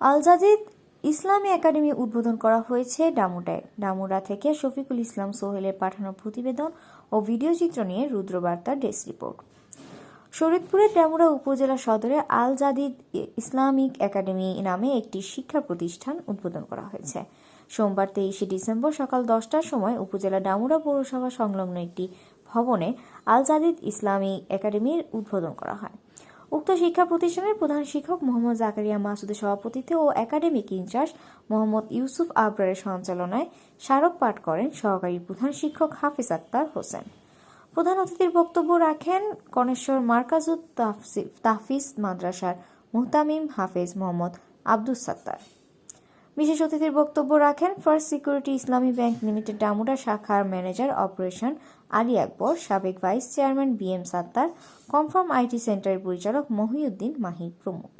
আলজাদিদ ইসলামী academy উদ্বোধন করা হয়েছে ডামুডায়। ডামুডা থেকে শফিকুল ইসলাম সোহেলের পাঠানো প্রতিবেদন ও ভিডিও চিত্র নিয়ে রুদ্রবার্তা ডেস্ক রিপোর্ট। শরীয়তপুরের ডেমুরা উপজেলা সদরে আল জাদিদ ইসলামিক একাডেমি নামে একটি শিক্ষা প্রতিষ্ঠান উদ্বোধন করা হয়েছে। সোমবার তেইশে ডিসেম্বর সকাল দশটার সময় উপজেলা ডামুরা পৌরসভা সংলগ্ন একটি ভবনে আল জাদিদ ইসলামী একাডেমির উদ্বোধন করা হয়। উক্ত শিক্ষা প্রতিষ্ঠানের প্রধান শিক্ষক মোহাম্মদ জাকারিয়া মাসুদের সভাপতিত্বে ও academic in charge Mohammad Yusuf আবরারের সঞ্চালনায় স্মারক পাঠ করেন সহকারী প্রধান শিক্ষক হাফিজ আক্তার হোসেন। প্রধান অতিথির বক্তব্য রাখেন কনেশ্বর মার্কাজুদ তাফিজ মাদ্রাসার মুহতামিম হাফেজ মোহাম্মদ আব্দুস সাত্তার। বিশেষ অতিথির বক্তব্য রাখেন first security Islami bank limited Damuda শাখার ম্যানেজার অপারেশন আলী আকবর, সাবেক vice chairman B M Sattar, confirm IT সেন্টারের পরিচালক মহিউদ্দিন মাহি প্রমুখ।